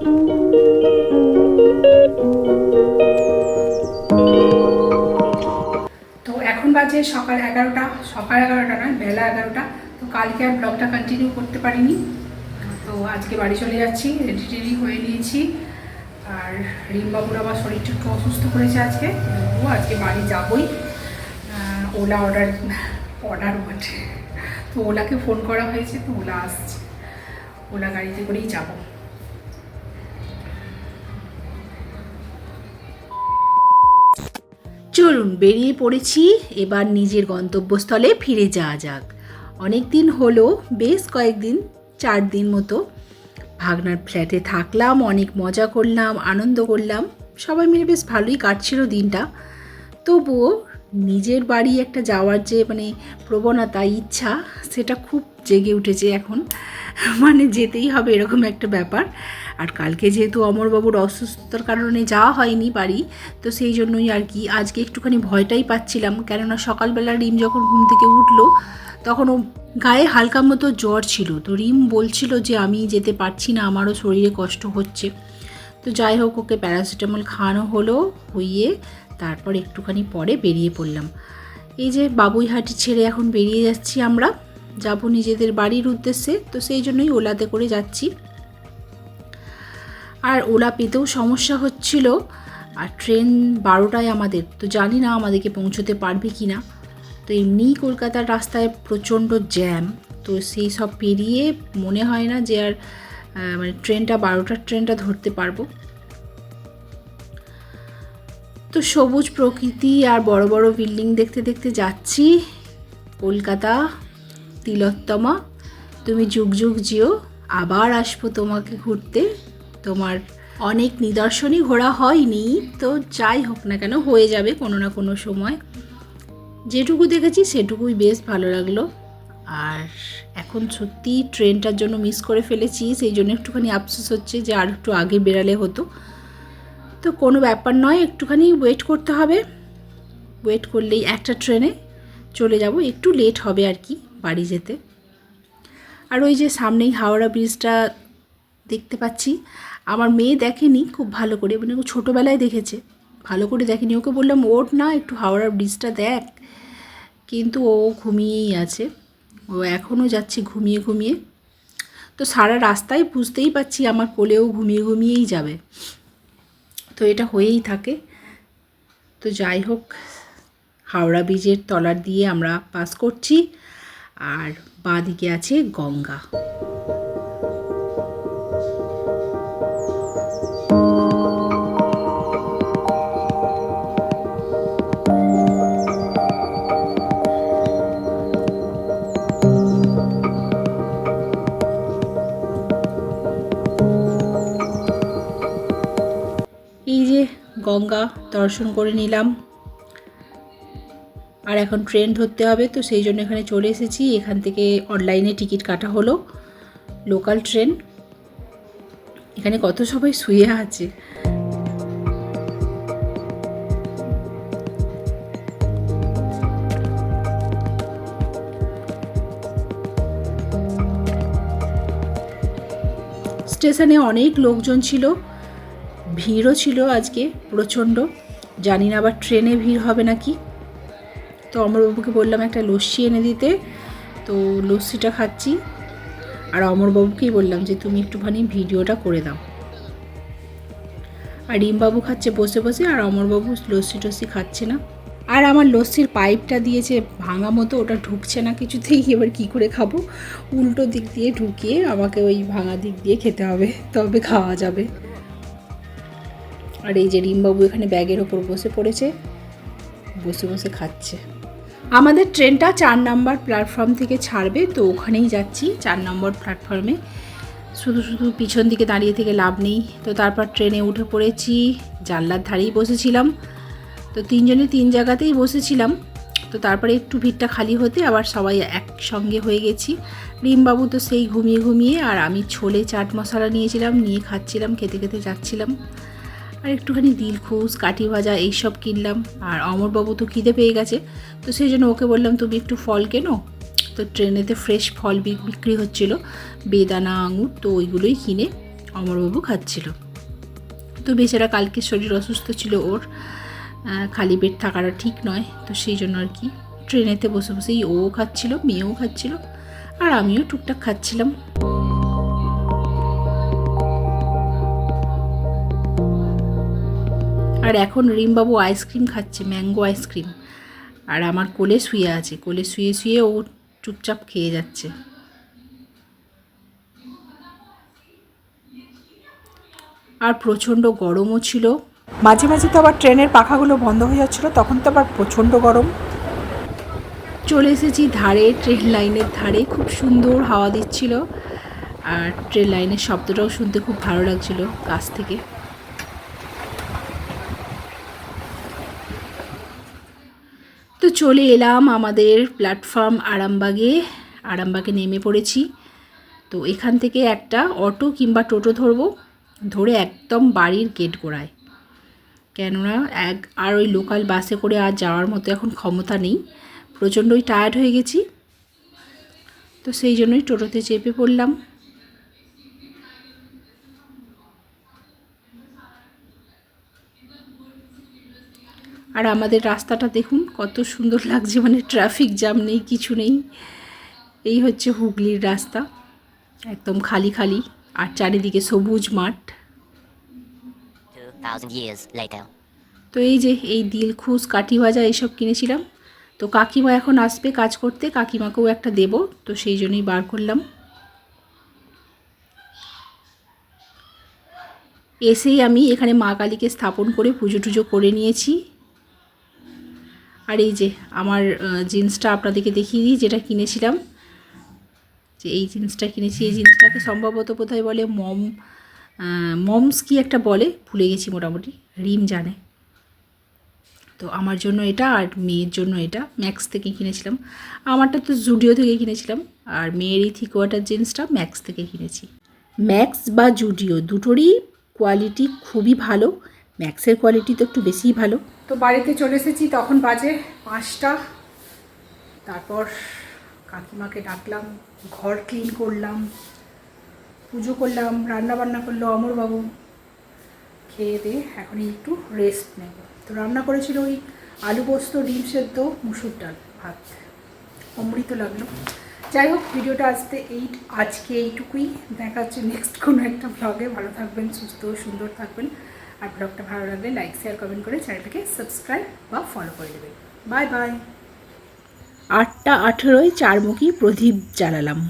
তো এখন বাজে সকাল এগারোটা সকাল এগারোটা নয়, বেলা এগারোটা। তো কালকে আর ব্লগটা কন্টিনিউ করতে পারিনি। তো আজকে বাড়ি চলে যাচ্ছি রেডি টেডি হয়ে নিয়েছি। আর রিমবাবুর আবার শরীরটা একটু অসুস্থ করেছে আজকে। ও আজকে বাড়ি যাবই। ওলা অর্ডার অর্ডার বটে। তো ওলাকে ফোন করা হয়েছে, তো ওলা আসছে। ওলা গাড়িতে করেই যাব। চলুন, বেরিয়ে পড়েছি। এবার নিজের গন্তব্যস্থলে ফিরে যাওয়া যাক। অনেক দিন হলো, বেশ কয়েকদিন, চার দিন মতো ভাগনার ফ্ল্যাটে থাকলাম, অনেক মজা করলাম, আনন্দ করলাম। সবাই মিলে বেশ ভালোই কাটছিল দিনটা। তবুও নিজের বাড়ি একটা যাওয়ার যে মানে প্রবণতা, ইচ্ছা, সেটা খুব জেগে উঠেছে এখন। মানে যেতেই হবে এরকম একটা ব্যাপার। আর কালকে যেহেতু অমরবাবুর অসুস্থতার কারণে যাওয়া হয়নি বাড়ি, তো সেই জন্যই আর কি আজকে একটুখানি ভয়টাই পাচ্ছিলাম। কেননা সকালবেলা রিম যখন ঘুম থেকে উঠল, তখন ও গায়ে হালকা মতো জ্বর ছিল। তো রিম বলছিল যে, আমি যেতে পারছি না, আমারও শরীরে কষ্ট হচ্ছে। তো যাই হোক, ওকে প্যারাসিটামল খাওয়ানো হলো, হইয়ে তারপর একটুখানি পরে বেরিয়ে পড়লাম। এই যে বাবুইহাটি ছেড়ে এখন বেরিয়ে যাচ্ছি আমরা। যাব নিজেদের বাড়ির উদ্দেশ্যে, তো সেই জন্যই ওলাতে করে যাচ্ছি। আর ওলা পেতেও সমস্যা হচ্ছিল, আর ট্রেন বারোটায় আমাদের, তো জানি না আমাদেরকে পৌঁছতে পারবে কি না তো এমনিই কলকাতার রাস্তায় প্রচণ্ড জ্যাম, তো সেই সব পেরিয়ে মনে হয় না যে আর মানে ট্রেনটা, বারোটার ট্রেনটা ধরতে পারব। তো সবুজ প্রকৃতি আর বড় বড় বিল্ডিং দেখতে দেখতে যাচ্ছি, কলকাতা তিলোত্তমা, তুমি যুগ যুগ জিও, আবার আসব তোমাকে ঘুরতে। তোমার অনেক নিদর্শনই ঘোরা হয়নি, তো যাই হোক না কেন, হয়ে যাবে কোনো না কোনো সময়। যেটুকু দেখেছি সেটুকুই বেশ ভালো লাগল। আর এখন সত্যি ট্রেনটার জন্য মিস করে ফেলেছি, সেই জন্য একটুখানি আফসোস হচ্ছে যে আর একটু আগে বেরালে হতো। তো কোনো ব্যাপার নয়, একটুখানি ওয়েট করতে হবে। ওয়েট করলেই একটা ট্রেনে চলে যাব, একটু লেট হবে আর কি। বাড়ি যেতে। আর ওই যে সামনেই হাওড়া ব্রিজটা দেখতে পাচ্ছি। আমার মেয়ে দেখেনি খুব ভালো করে মানে ও ছোটোবেলায় দেখেছে। ভালো করে দেখেনি। ওকে বললাম, ওঠ না, একটু হাওড়া ব্রিজটা দেখ। কিন্তু ও ঘুমিয়েই আছে। ও এখনও যাচ্ছে ঘুমিয়ে ঘুমিয়ে। তো সারা রাস্তায় বুঝতেই পারছি আমার কোলেও ঘুমিয়ে ঘুমিয়েই যাবে। তো এটা হয়েই থাকে। তো যাই হোক, হাওড়া ব্রিজের তলার দিয়ে আমরা পাস করছি। আর বাঁ দিকে আছে গঙ্গা। গঙ্গা দর্শন করে নিলাম। আর এখন ট্রেন ধরতে হবে, তো সেই জন্য এখানে চলে এসেছি। এখান থেকে অনলাইনে টিকিট কাটা হলো, লোকাল ট্রেন। এখানে কত সবাই শুয়ে আছে? স্টেশনে অনেক লোকজন ছিল, ভিড়ও ছিল আজকে প্রচণ্ড। জানি না আবার ট্রেনে ভিড় হবে নাকি। তো অমরবাবুকে বললাম একটা লস্যি এনে দিতে। তো লস্যিটা খাচ্ছি। আর অমরবাবুকেই বললাম যে, তুমি একটুখানি ভিডিওটা করে দাও। আর রিমবাবু খাচ্ছে বসে বসে, আর অমরবাবু লস্যি টস্যি খাচ্ছে না। আর আমার লস্যির পাইপটা দিয়েছে ভাঙা মতো, ওটা ঢুকছে না কিছুতেই। এবার কি করে খাব? উল্টো দিক দিয়ে ঢুকিয়ে আমাকে ওই ভাঙা দিক দিয়ে খেতে হবে, তবে খাওয়া যাবে। আর এই যে রিমবাবু এখানে ব্যাগের ওপর বসে পড়েছে, বসে বসে খাচ্ছে। আমাদের ট্রেনটা চার নম্বর প্ল্যাটফর্ম থেকে ছাড়বে, তো ওখানেই যাচ্ছি চার নম্বর প্ল্যাটফর্মে। শুধু শুধু পিছন দিকে দাঁড়িয়ে থেকে লাভ নেই। তো তারপর ট্রেনে উঠে পড়েছি, জানলার ধারেই বসেছিলাম। তো তিনজনে তিন জায়গাতেই বসেছিলাম। তো তারপরে একটু ভিড়টা খালি হতে আবার সবাই একসঙ্গে হয়ে গেছি। রিমবাবু তো সেই ঘুমিয়ে ঘুমিয়ে আর আমি ছোলে চাট মশলা নিয়েছিলাম, নিয়ে খাচ্ছিলাম, খেতে খেতে যাচ্ছিলাম। আর একটুখানি দিলখুশ কাঠি ভাজা এইসব কিনলাম। আর অমরবাবু তো খিদে পেয়ে গেছে। তো সেই জন্য ওকে বললাম, তুমি একটু ফল কেনো? তো ট্রেনেতে ফ্রেশ ফল বিক্রি হচ্ছিল। বেদানা, আঙুর তো ওইগুলোই কিনে অমরবাবু খাচ্ছিল। তো বেচারা কালকে শরীর অসুস্থ ছিল ওর। খালি পেট থাকাটা ঠিক নয়। তো সেই জন্য আর কি ট্রেনেতে বসে বসেই ও খাচ্ছিল, মেয়েও খাচ্ছিল। আর আমিও টুকটাক খাচ্ছিলাম। আর এখন রিমবাবু আইসক্রিম খাচ্ছে ম্যাঙ্গো আইসক্রিম। আর আমার কোলে শুয়ে আছে কোলে শুয়ে শুয়ে ও চুপচাপ খেয়ে যাচ্ছে। আর প্রচণ্ড গরমও ছিল। মাঝে মাঝে তো আবার ট্রেনের পাখাগুলো বন্ধ হয়ে যাচ্ছিল তখন তো আবার প্রচণ্ড গরম। চলে এসেছি ধারে ট্রেন লাইনের ধারে খুব সুন্দর হাওয়া দিচ্ছিল। আর ট্রেন লাইনের শব্দটাও শুনতে খুব ভালো লাগছিল কাছ থেকে। চলে এলাম আমাদের প্ল্যাটফর্ম আরামবাগে। আরামবাগে নেমে পড়েছি। তো এখান থেকে একটা অটো কিংবা টোটো ধরবো, ধরে একদম বাড়ির গেট গোড়ায়। কেননা এক, আর ওই লোকাল বাসে করে আর যাওয়ার মতো এখন ক্ষমতা নেই। প্রচণ্ডই টায়ার্ড হয়ে গেছি। তো সেই জন্যই টোটোতে চেপে পড়লাম। আর আমাদের রাস্তাটা দেখুন কত সুন্দর লাগছে মানে ট্রাফিক জ্যাম নেই কিছু নেই। এই হচ্ছে হুগলির রাস্তা একদম খালি খালি আর চারিদিকে সবুজ মাঠ। 2,000 years তো এই যে এই দিলখুশ কাঠি ভাজা এইসব কিনেছিলাম। তো কাকিমা এখন আসবে কাজ করতে কাকিমাকেও একটা দেব তো সেই জন্যই বার করলাম। এসেই আমি এখানে মা কালীকে স্থাপন করে পুজো টুজো করে নিয়েছি। আর এই যে আমার জিন্সটা আপনাদেরকে দেখিয়ে দিই, যেটা কিনেছিলাম। যে এই জিন্সটা কিনেছি, এই জিন্সটাকে সম্ভবত কোথায় বলে মম মমস কি একটা বলে, ভুলে গেছি মোটামুটি, রিম জানে। তো আমার জন্য এটা আর মেয়ের জন্য এটা, ম্যাক্স থেকে কিনেছিলাম। আমারটা তো জুডিও থেকে কিনেছিলাম, আর মেয়ের এই থিকোয়াটার জিন্সটা ম্যাক্স থেকে কিনেছি। ম্যাক্স বা জুডিও দুটোরই কোয়ালিটি খুবই ভালো, ম্যাক্সের কোয়ালিটি তো একটু বেশিই ভালো। তো বাড়িতে চলে এসেছি, তখন বাজে পাঁচটা। তারপর কাকিমাকে ডাকলাম, ঘর ক্লিন করলাম, পুজো করলাম রান্না বান্না করল অমরবাবু। খেয়ে দিয়ে এখন একটু রেস্ট নেব। তো রান্না করেছিল ওই আলু পোস্ত, ডিম সেদ্ধ, মুসুর ডাল, ভাত। অমৃত লাগল। যাই হোক, ভিডিওটা আসতে এই, আজকে এইটুকুই। দেখা হচ্ছে নেক্সট কোনো একটা ব্লগে ভালো থাকবেন, সুস্থ, সুন্দর থাকবেন। আর ব্লগটা ভালো লাগলে লাইক শেয়ার কমেন্ট করে চ্যানেলটাকে সাবস্ক্রাইব বা ফলো করে দেবে বাই বাই আটটা আঠেরোয় চারমুখী প্রদীপ জ্বালালাম।